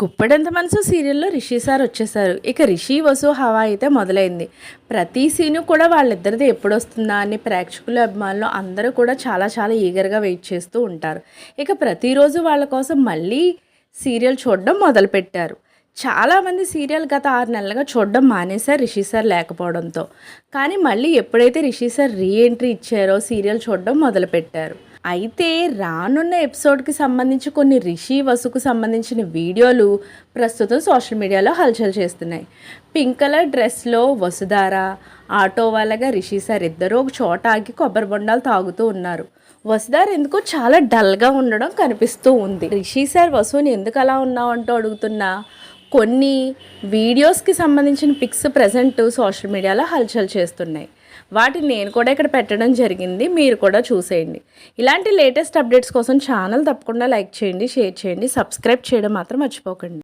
గుప్పడంత మనసు సీరియల్లో రిషి సార్ వచ్చేసారు. ఇక రిషి వసు హవా అయితే మొదలైంది. ప్రతి సీను కూడా వాళ్ళిద్దరిది ఎప్పుడు వస్తుందా అని ప్రేక్షకుల అభిమానులు అందరూ కూడా చాలా చాలా ఈగర్గా వెయిట్ చేస్తూ ఉంటారు. ఇక ప్రతిరోజు వాళ్ళ కోసం మళ్ళీ సీరియల్ చూడడం మొదలుపెట్టారు. చాలామంది సీరియల్ గత ఆరు నెలలుగా చూడడం మానేశారు రిషి సార్ లేకపోవడంతో. కానీ మళ్ళీ ఎప్పుడైతే రిషి సార్ రీ ఎంట్రీ ఇచ్చారో సీరియల్ చూడడం మొదలుపెట్టారు. అయితే రానున్న ఎపిసోడ్కి సంబంధించి కొన్ని రిషి వసుకు సంబంధించిన వీడియోలు ప్రస్తుతం సోషల్ మీడియాలో హల్చల్ చేస్తున్నాయి. పింక్ కలర్ డ్రెస్లో వసుధార ఆటో వాళ్ళగా రిషి సార్ ఇద్దరు ఒక చోట ఆగి కొబ్బరి బొండాలు తాగుతూ ఉన్నారు. వసుధార ఎందుకో చాలా డల్గా ఉండడం కనిపిస్తూ ఉంది. రిషి సార్ వసుని ఎందుకు అలా ఉన్నావు అంటూ అడుగుతున్నా కొన్ని వీడియోస్కి సంబంధించిన పిక్స్ ప్రజెంట్ సోషల్ మీడియాలో హల్చల్ చేస్తున్నాయి. వాటిని నేను కూడా ఇక్కడ పెట్టడం జరిగింది. మీరు కూడా చూసేయండి. ఇలాంటి లేటెస్ట్ అప్డేట్స్ కోసం ఛానల్ తప్పకుండా లైక్ చేయండి షేర్ చేయండి సబ్స్క్రైబ్ చేయడం మాత్రం మర్చిపోకండి.